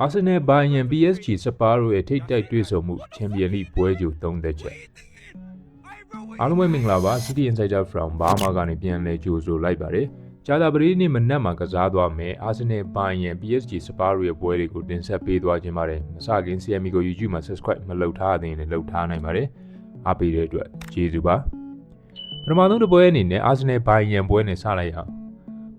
အာဆင်နယ်ဘိုင်ယန် PSG စပါးတို့ရဲ့ထိတ်တိုက်တွေ့ဆုံမှုချန်ပီယံလိပွဲကြို၃သက်ချက်အားလုံးပဲမင်္ဂလာပါ City Insider from Burma ကနေပြန်လည်ကြိုဆိုလိုက်ပါတယ်ကြာသပတေးနေ့မနက်မှာကစားသွားမယ်အာဆင်နယ်ဘိုင်ယန် PSG စပါးတို့ရဲ့ပွဲတွေကိုတင်ဆက်ပေးသွားခြင်းပါတယ်မစခင် CME ကို YouTube မှာ Subscribe မလုပ်ထားသေးရင်လည်းလုပ်ထားနိုင်ပါတယ်အားပေးတဲ့အတွက်ကျေးဇူးပါပထမဆုံးတစ်ပွဲအနေနဲ့အာဆင်နယ်ဘိုင်ယန်ပွဲနဲ့စလိုက်ရအောင်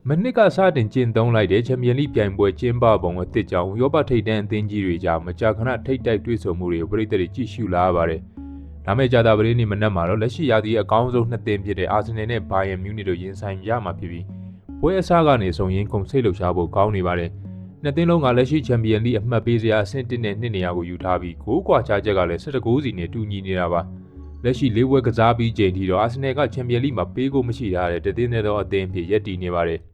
မနစ်ကစတင်ကျင့်သုံးလိုက်တဲ့ချန်ပီယံလိပြိုင်ပွဲကျင်းပပုံအသစ်ကြောင့်ဥရောပထိပ်တန်းအသင်းကြီးတွေကြားမကြာခဏထိပ်တိုက်တွေ့ဆုံမှုတွေကိုပြည်သက်တွေကြည့်ရှုလာရပါတယ်။ဒါမဲ့ကြာတာပလေးနေ့မနက်မှာတော့လက်ရှိရာသီအကောင်းဆုံးနှစ်သင်းဖြစ်တဲ့အာဆင်နယ်နဲ့ဘိုင်ယန်မြူးနစ်တို့ရင်ဆိုင်ရမှာဖြစ်ပြီးပွဲအစကနေဆုံရင်ကုန်စိတ်လှုပ်ရှားဖို့ကောင်းနေပါတယ်။နှစ်သင်းလုံးကလက်ရှိချန်ပီယံလိအမှတ်ပေးစရာအဆင့်1နဲ့2နေရာကိုယူထားပြီးဂိုးကွာခြားချက်ကလည်း17ဂိုးစီနဲ့တူညီနေတာပါ။လက်ရှိလေးပွဲကစားပြီးချိန်ထိတော့အာဆင်နယ်ကချန်ပီယံလိမှာပေးကိုမရှိထားတဲ့တသင်းနဲ့တော့အသင်းဖြစ်ရပ်တည်နေပါတယ်။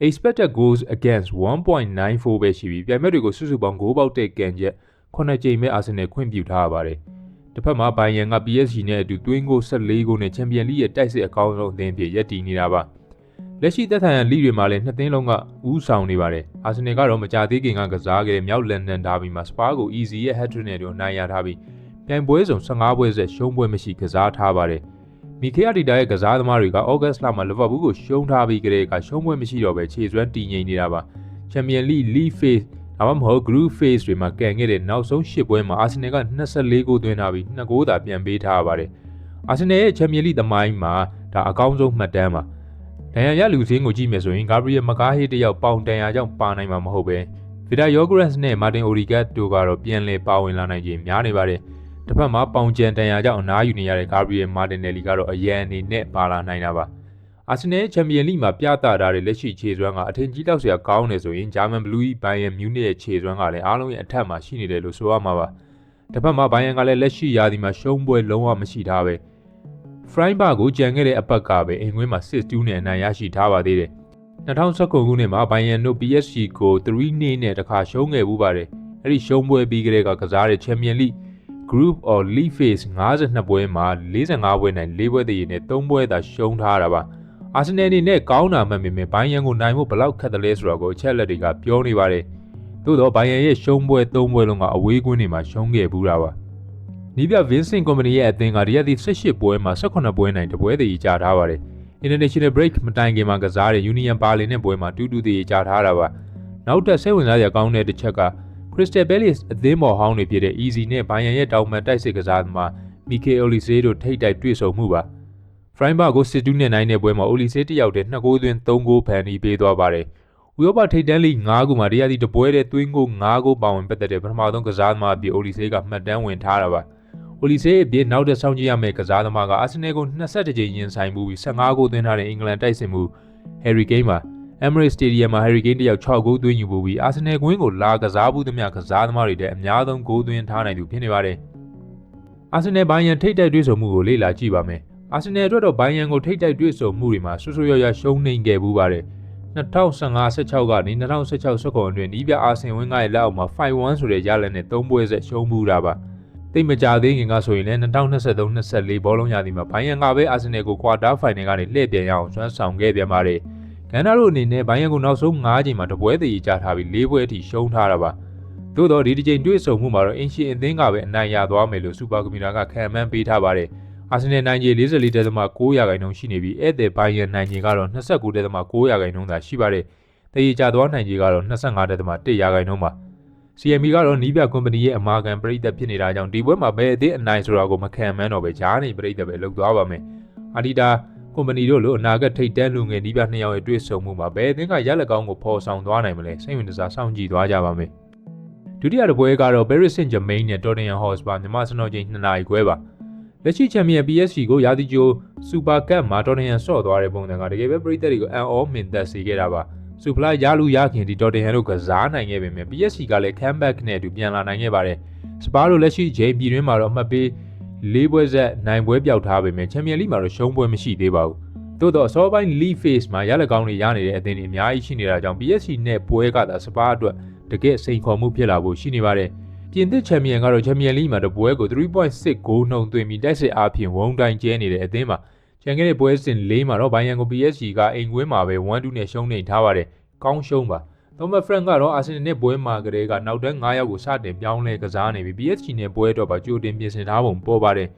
expected goals against 1.94ပဲရှိပြီးပြိုင်ဘက်တွေကိုစုစုပေါင်းဂိုးပေါက်တဲ့ကန်ချက်9ကြိမ်ပဲအာဆင်နယ်ခွင့်ပြုထားရပါတယ်။တစ်ဖက်မှာဘိုင်ယန်က PSG နဲ့အတူသွင်းဂိုး14ဂိုးနဲ့ချန်ပီယံလိရဲ့တိုက်စစ်အကောင်းဆုံးအသင်းဖြစ်ရပ်တည်နေတာပါ။လက်ရှိသက်ဆိုင်ရာလိတွေမှာလည်းနှစ်သင်းလုံးကဦးဆောင်နေပါတယ်။အာဆင်နယ်ကတော့မကြသေးခင်ကကစားခဲ့တဲ့မြောက်လန်ဒန်ဒါဘီမှာစပါးကို easy ရဲ့ hat-trick နဲ့တော့နိုင်ရထားပြီးပြိုင်ပွဲစုံ15ပွဲဆက်ရှုံးပွဲမရှိကစားထားပါတယ်။ မီခေယာဒီတာရဲ့ကစားသမားတွေကဩဂတ်စ်လမှာလီဗာပူးကိုရှုံးထားပြီးကြတဲ့ကရှုံးပွဲမရှိတော့ပဲခြေစွမ်းတည်ငြိမ်နေတာပါချန်ပီယံလိလီဖေးဒါမှမဟုတ် group phase တွေမှာကန်ခဲ့တဲ့နောက်ဆုံး၈ပွဲမှာအာဆင်နယ်က24ဂိုးသွင်းထားပြီး2ဂိုးသာပြန်ပေးထားရပါတယ်အာဆင်နယ်ရဲ့ချန်ပီယံလိသမိုင်းမှာဒါအကောင်းဆုံးမှတ်တမ်းပါဒန်ရရလူစင်းကိုကြည့်မယ်ဆိုရင်ဂါဘရီယယ်မကာဟေးတယောက်ပေါင်တန်ရာကြောင့်ပါနိုင်မှာမဟုတ်ပဲဗီဒါယောဂရက်စ်နဲ့မာတင်အိုရီဂတ်တို့ကတော့ပြန်လည်ပါဝင်လာနိုင်ခြင်းများနေပါတယ်။ တစ်ဖက်မှာပေါင်ကျန်တန်ရာကြောင့်အနားယူနေရတဲ့ဂါဘရီယယ်မာတင်နယ်လီကတော့အရန်အနေနဲ့ပါလာနိုင်တာပါအာဆင်နယ်ချန်ပီယံလိမှာပြသထားတဲ့လက်ရှိခြေစွမ်းကအထင်ကြီးလောက်စရာကောင်းနေဆိုရင်ဂျာမန်ဘလူးဘိုင်ယန်မြူးနစ်ရဲ့ခြေစွမ်းကလည်းအားလုံးရဲ့အထက်မှာရှိနေတယ်လို့ဆိုရမှာပါတစ်ဖက်မှာဘိုင်ယန်ကလည်းလက်ရှိရာသီမှာရှုံးပွဲလုံးဝမရှိထားပဲဖရိုင်းဘာကိုကြံခဲ့တဲ့အပတ်ကပဲအင်ကွင်းမှာ6-2နဲ့အနိုင်ရရှိထားပါသေးတယ်2019ခုနှစ်မှာဘိုင်ယန်တို့ PSG ကို3-2နဲ့တခါရှုံးခဲ့ဘူးပါတယ်အဲ့ဒီရှုံးပွဲပြီးကြတဲ့ကကစားတဲ့ချန်ပီယံလိ group or league phase 52ပွဲမှာ45ပွဲနိုင်4ပွဲတည်နဲ့3ပွဲသာရှုံးထားတာပါအာဆင်နယ်အနေနဲ့ကောင်းတာမှတ်ပေမဲ့ဘိုင်ယန်ကိုနိုင်ဖို့ဘလောက်ခက်တယ်လဲဆိုတော့ကိုအချက်လက်တွေကပြောနေပါတယ်သို့တော့ဘိုင်ယန်ရဲ့ရှုံးပွဲ3ပွဲလုံးကအဝေးကွင်းတွေမှာရှုံးခဲ့ဘူးတာပါနီးပြ Vincent Company ရဲ့အသင်းကဒီရက်ဒီ18ပွဲမှာ18ပွဲနိုင်တပွဲတည်ကြာထားပါတယ် International Break မတိုင်ခင်မှာကစားတဲ့ Union Berlin နဲ့ပွဲမှာတူတူတည်ကြာထားတာပါနောက်တက်စိတ်ဝင်စားစရာကောင်းတဲ့တစ်ချက်က Crystal Palace အသင်းပေါ်ဟောင်းတွေဖြစ်တဲ့ Easy နဲ့ Bayern ရဲ့တောင်ပန်တိုက်စစ်ကစားသမား Mikel Olise တို့ထိတ်တိုက်တွေ့ဆုံမှုပါ။ Freiburg ကိုစစ်တူးနဲ့နိုင်တဲ့ပွဲမှာ Olise တယောက်တည်း2ဂိုးသွင်း3ဂိုးဖန်တီးပေးသွားပါတယ်။ဥရောပထိပ်တန်းလိ9ခုမှာတရားသီတပွဲတဲ့သွင်းဂိုး9ဂိုးပါဝင်ပတ်သက်တဲ့ပထမဆုံးကစားသမားအဖြစ် Olise ကမှတ်တမ်းဝင်ထားတာပါ။ Olise အပြင်နောက်တဲ့ဆောင်ကြည့်ရမယ့်ကစားသမားက Arsenal ကို22ကြိမ်ရင်ဆိုင်မှုပြီး15ဂိုးသွင်းထားတဲ့အင်္ဂလန်တိုက်စစ်မှု Harry Kane ပါ။ Emirates Stadium မှာ Harry Kane တယောက်6ဂိုးသွင်းယူဖို့ပြီး Arsenal ကွင်းကိုလာကစားမှုသမျှကစားသမားတွေတဲ့အများဆုံးဂိုးသွင်းထားနိုင်သူဖြစ်နေပါတယ်။ Arsenal ဘိုင်ယန်ထိတ်တိုက်တွေ့ဆုံမှုကိုလေ့လာကြည့်ပါမယ်။ Arsenal အတွက်တော့ဘိုင်ယန်ကိုထိတ်တိုက်တွေ့ဆုံမှုတွေမှာဆွဆွရရရှုံးနေခဲ့ဘူးပါတယ်။2015-16ကနေ2016-17အတွင်းနီးပြအာဆင်ဝင်းကရဲ့လက်အောက်မှာ5-1ဆိုတဲ့ရလဒ်နဲ့3ပွဲဆက်ရှုံးမှုတာပါ။တိတ်မကြသေးခင်ကဆိုရင်လည်း2023-24ဘောလုံးရာသီမှာဘိုင်ယန်ကပဲအာဆင်နယ်ကိုကွာတာဖိုင်နယ်ကနေလှည့်ပြန်ရအောင်ဆွမ်းဆောင်ခဲ့ပြန်ပါတယ်။ ဂန်နာတို့အနေနဲ့ဘိုင်းယန်ကိုနောက်ဆုံး9ချိန်မှာတပွဲတည်ကြထားပြီး၄ပွဲအထိရှုံးထားတာပါသို့တော့ဒီတစ်ချိန်တွေ့ဆုံမှုမှာတော့အင်ရှင်အသင်းကပဲအနိုင်ရသွားမယ်လို့စူပါကွန်ပျူတာကခံမှန်းပေးထားပါတယ်အာဆင်နယ်နိုင်ခြေ44.9ရာခိုင်နှုန်းရှိနေပြီးဧည့်သည်ဘိုင်းယန်နိုင်ခြေကတော့29.9ရာခိုင်နှုန်းသာရှိပါတယ်တည်ကြသွားနိုင်ခြေကတော့25.1ရာခိုင်နှုန်းပါ CME ကတော့နီးပြကွန်ပဏီရဲ့အမာခံပြိသက်ဖြစ်နေတာကြောင့်ဒီပွဲမှာဘယ်အသင်းအနိုင်ဆိုတာကိုမခံမှန်းတော့ပဲဂျားနေပြိသက်ပဲလုပ်သွားပါမယ်အာဒီတာ ကွန်ပဏီတို့လိုအနာဂတ်ထိပ်တန်းလူငယ်နီးပြနှစ်ယောက်ရဲ့တွေ့ဆုံမှုမှာဘယ်အသင်းကရလက်ကောင်းကိုဖော်ဆောင်သွားနိုင်မလဲစိတ်ဝင်စားစောင့်ကြည့်သွားကြပါမယ်ဒုတိယတစ်ပွဲကတော့ Paris Saint-Germain နဲ့ Tottenham Hotspur မြန်မာစံတော်ချိန်2နာရီခွဲပါလက်ရှိချန်ပီယံ PSG ကိုရာသီကျိုးစူပါကပ်မှာ Tottenham ဆော့သွားတဲ့ပုံစံကတကယ်ပဲပရိသတ်တွေကိုအံ့ဩမင်သက်စေခဲ့တာပါစူဖလာရလူရခင်ဒီ Tottenham တို့ကစားနိုင်ခဲ့ပေမဲ့ PSG ကလည်း comeback နဲ့အတူပြန်လာနိုင်ခဲ့ပါတယ်စပါးတို့လက်ရှိချိန်ပြည်တွင်းမှာတော့အမှတ်ပေး ၄ပွဲဆက်နိုင်ပွဲပြောက်ထားပေမဲ့ချန်ပီယံလိမှာတော့ရှုံးပွဲမရှိသေးပါဘူးသို့တော့အစောပိုင်း league phase မှာရလက်ကောင်းတွေရနေတဲ့အသင်းတွေအများကြီးရှိနေတာကြောင့် PSG နဲ့ပွဲကသာစပါးအတွက်တကယ်စိန်ခေါ်မှုဖြစ်လာဖို့ရှိနေပါတယ်။ပြင်သစ်ချန်ပီယံကတော့ချန်ပီယံလိမှာတပွဲကို3.6ဂိုးနှုန်းသွင်းပြီးတိုက်စစ်အားဖြင့်ဝုန်းတိုင်းကျဲနေတဲ့အသင်းမှာချန်ခဲ့တဲ့ပွဲစဉ်၄မှာတော့ဘိုင်ယန်ကို PSG ကအိမ်ကွင်းမှာပဲ1-2နဲ့ရှုံးနေထားပါတယ်။ကောင်းရှုံးပါ။ သောမတ်ဖရန့်ကတော့အာဆင်နယ်နဲ့ပွဲမှာကလေးကနောက်တန်း9ယောက်ကိုစတင်ပြောင်းလဲကစားနေပြီး PSG နဲ့ပွဲတော့ပါကြိုတင်ပြင်ဆင်ထားပုံပေါ်ပါတယ်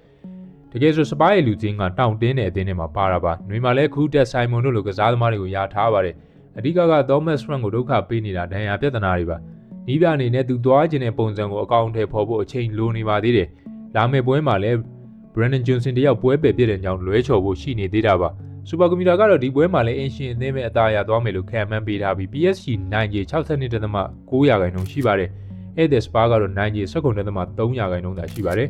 တကယ်ဆိုစပါးရဲ့လူချင်းကတောင့်တင်းတဲ့အသင်းထဲမှာပါတာပါ။နှွေမှာလည်းခူးတက်ဆိုင်မွန်တို့လိုကစားသမားတွေကိုယာထားပါတယ်။အဓိကကသောမတ်ဖရန့်ကိုဒုက္ခပေးနေတာဒဏ်ရာပြဿနာတွေပါ။နီးပြအနေနဲ့သူသွားခြင်းတဲ့ပုံစံကိုအကောင့်ထဲပေါ်ဖို့အချိန်လိုနေပါသေးတယ်။လာမယ့်ပွဲမှာလည်း Brandon Johnson တယောက်ပွဲပယ်ပြတဲ့ကြောင့်လွဲချော်ဖို့ရှိနေသေးတာပါ။ စူပါကွန်ပျူတာကတော့ဒီပွဲမှာလည်းအင်ရှင်အသင်းပဲအသာရသွားမယ်လို့ခံမှန်းပေးထားပြီး PSG နိုင်ကြီး62.9ရာခိုင်နှုန်းရှိပါတယ်။ Edes Spa ကတော့နိုင်ကြီး19.3ရာခိုင်နှုန်းသာရှိပါတယ်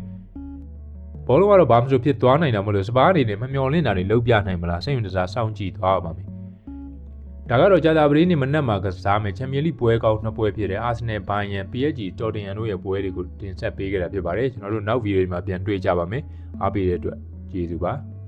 ။ဘောလုံးကတော့ဘာမှမဆိုဖြစ်သွားနိုင်တာမလို့စပါးအနေနဲ့မမျော်လင့်တာတွေလုပ်ပြနိုင်မလားစိတ်ဝင်စားစောင့်ကြည့်သွားပါမယ်။ဒါကတော့ကြာတာပရိနေမနက်မှာကစားမယ်ချန်ပီယံလိပွဲကောင်းနှစ်ပွဲဖြစ်တဲ့အာဆင်နယ်ဘိုင်ယန် PSG တော်တင်ယန်တို့ရဲ့ပွဲတွေကိုတင်ဆက်ပေးခဲ့တာဖြစ်ပါတယ်ကျွန်တော်တို့နောက်ဗီဒီယိုတွေမှာပြန်တွေ့ကြပါမယ်အားပေးတဲ့အတွက်ကျေးဇူးပါ။